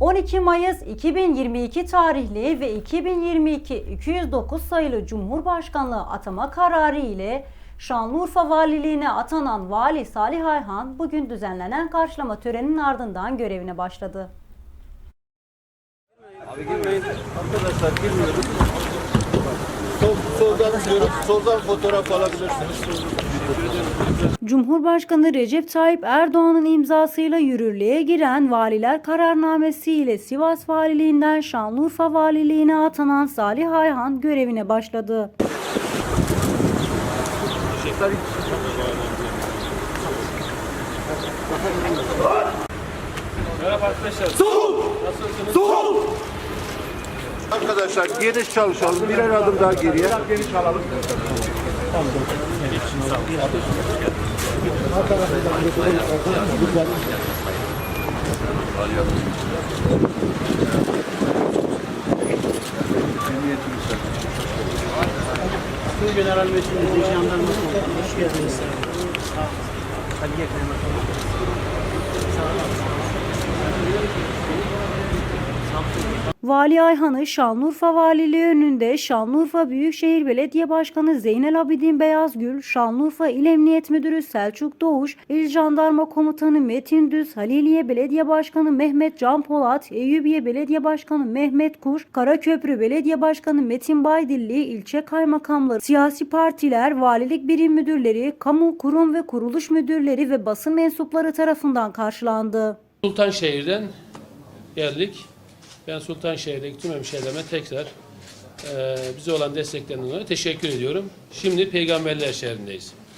12 Mayıs 2022 tarihli ve 2022 209 sayılı Cumhurbaşkanlığı atama kararı ile Şanlıurfa Valiliğine atanan Vali Salih Ayhan bugün düzenlenen karşılama töreninin ardından görevine başladı. Abi girmeyin. Arkadaşlar girmiyoruz. Sol, soldan. Soldan fotoğraf alabilirsiniz. Cumhurbaşkanı Recep Tayyip Erdoğan'ın imzasıyla yürürlüğe giren Valiler Kararnamesi ile Sivas Valiliğinden Şanlıurfa Valiliğine atanan Salih Ayhan görevine başladı. Arkadaşlar geniş çalışalım. Birer adım daha geriye. Geniş alalım. General Vekilimiz, jandarma komutanı, hoş geldiniz. Hadi gel Vali Ayhan'ı Şanlıurfa Valiliği önünde Şanlıurfa Büyükşehir Belediye Başkanı Zeynel Abidin Beyazgül, Şanlıurfa İl Emniyet Müdürü Selçuk Doğuş, İl Jandarma Komutanı Metin Düz, Haliliye Belediye Başkanı Mehmet Can Polat, Eyyubiye Belediye Başkanı Mehmet Kuş, Karaköprü Belediye Başkanı Metin Baydilli, ilçe kaymakamları, siyasi partiler, valilik birim müdürleri, kamu kurum ve kuruluş müdürleri ve basın mensupları tarafından karşılandı. Sultanşehir'den geldik. Ben Sultanşehir'deki tüm hemşehrilerime tekrar eee bize olan desteklerinden dolayı teşekkür ediyorum. Şimdi Peygamberler şehrindeyiz.